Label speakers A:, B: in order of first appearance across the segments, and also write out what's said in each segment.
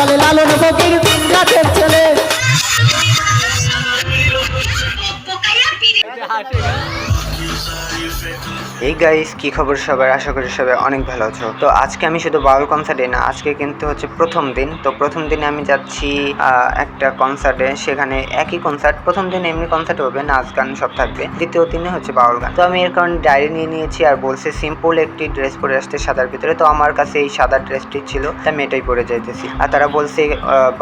A: বলে লালন ফকির গাছের ছেলে।
B: এই গাইস কি খবর সবার আশা করি সবাই অনেক ভালো আছো। তো আজকে আমি শুধু বাউল কনসার্টে না, আজকে কিন্তু হচ্ছে প্রথম দিন। তো প্রথম দিনে আমি যাচ্ছি একটা কনসার্টে সেখানে একই কনসার্ট প্রথম দিন এমনি কনসার্ট হবে, নাচ গান সব থাকবে। দ্বিতীয় দিনে হচ্ছে বাউল গান। তো আমি এর কারণে ডায়েরি নিয়ে নিয়েছি আর বলছে সিম্পল একটি ড্রেস পরে আসতে সাদার ভিতরে। তো আমার কাছে এই সাদা ড্রেসটি ছিল তাই আমি এটাই পরে যাইতেছি। আর তারা বলছে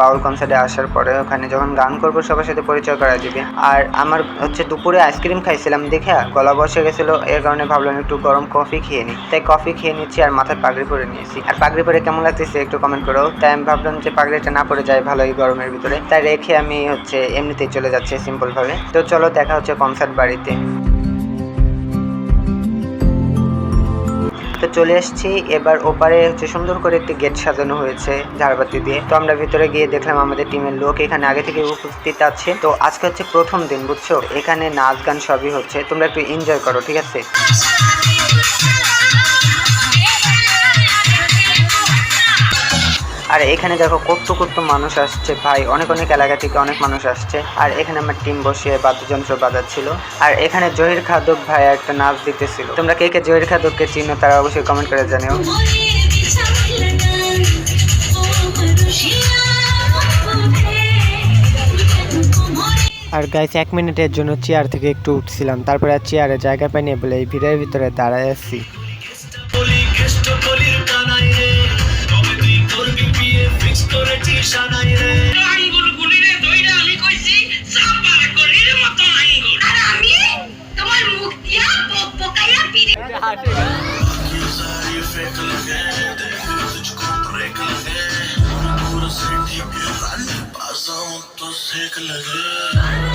B: বাউল কনসার্টে আসার পরে ওখানে যখন গান করব, সবার সাথে পরিচয় করা দিবে আর আমার হচ্ছে দুপুরে আইসক্রিম খাইছিলাম দেখে গলা বসে গেছিল। এর কারণে ভাবলাম একটু গরম কফি খেয়ে নিই। তাই কফি খেয়ে নিচ্ছি আর মাথায় পাগড়ি পরে নিয়েছি। আর পাগড়ি পরে কেমন লাগতেছে একটু কমেন্ট করো। তাই আমি ভাবলাম যে পাগড়িটা না পড়ে যায় ভালো এই গরমের ভিতরে। তাই রেখে আমি হচ্ছে এমনিতেই চলে যাচ্ছি সিম্পল ভাবে। তো চলো দেখা হচ্ছে কনসার্ট বাড়িতে। তো চলে এসেছি এবার ওপারে হচ্ছে সুন্দর করে একটি গেট সাজানো হয়েছে ঝাড়বাতি দিয়ে। তো আমরা ভিতরে গিয়ে দেখলাম আমাদের টিমের লোক এখানে আগে থেকে উপস্থিত আছে। তো আজকে হচ্ছে প্রথম দিন, বুঝছ? এখানে নাচ গান সবই হচ্ছে। তোমরা একটু এনজয় করো, ঠিক আছে? আর এখানে দেখো কত কত মানুষ আসছে। ভাই অনেক অনেক এলাকা থেকে অনেক মানুষ আসছে। আর এখানে আমার টিম বসিয়ে বাদ্যযন্ত্র বাজাচ্ছিল। আর এখানে জহির খাদক ভাই একটা নাচ দিতেছিল। তোমরা কে কে জহির খাদককে চিনো তারা অবশ্যই কমেন্ট করে জানিও। আর গাইস এক মিনিটের জন্য চেয়ার থেকে একটু উঠছিলাম। তারপরে আর চেয়ারে জায়গা পাইনি বলে এই ভিড়ের ভিতরে দাঁড়ায় আছি।
C: করেছি সানাই রে
D: আঙ্গুল গুলিরে দইরা আমি কইছি সাপার কলির মতো আঙ্গুল আর আমি তোমার মুখ দিয়া পক পকাইয়া পিরে
C: सारी फेक लगे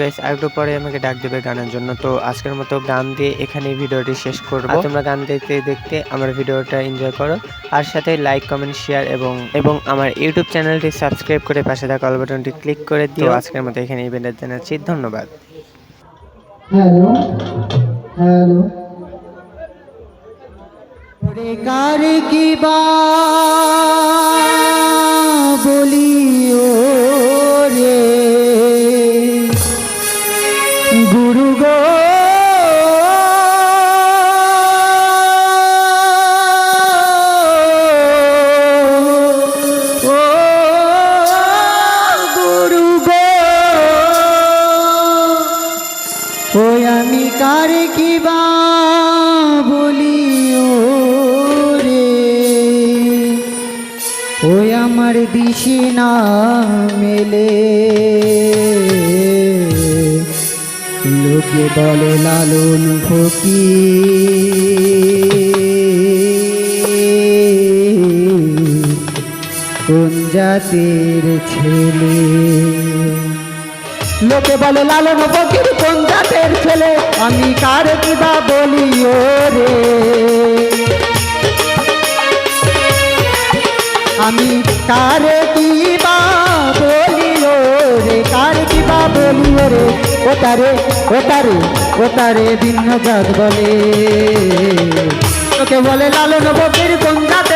B: গাইস আর একটু পরে আমাকে ডাক দেবে গানের জন্য। তো আজকের মতো গান দিয়ে এখানে ভিডিওটি শেষ করব। তোমরা গান দেখতে দেখতে আমার ভিডিওটা এনজয় করো। আর সাথে লাইক কমেন্ট শেয়ার এবং এবং আমার ইউটিউব চ্যানেলটি সাবস্ক্রাইব করে পাশে থাকা অল বাটনটি ক্লিক করে দিও। আজকের মতো এখানে ইভেন্টের জানাচ্ছি ধন্যবাদ।
A: হ্যালো হ্যালো কার কি বা বলি কার কি বা বলি ও রে? ওই আমার দিশে না মেলে। লোকে বলে লালন ফকি কোন জাতের ছেলে? লোকে বলে, লালন ফকির কোন জাতের ছেলে? আমি কার কিবা বলি ও রে আমি কার কিবা বলি ও রে কার কিবা বলি ও রে ও তারে ও তারে ও তারে ভিন্ন জাত বলে। লোকে বলে, লালন ফকির কোন জাতের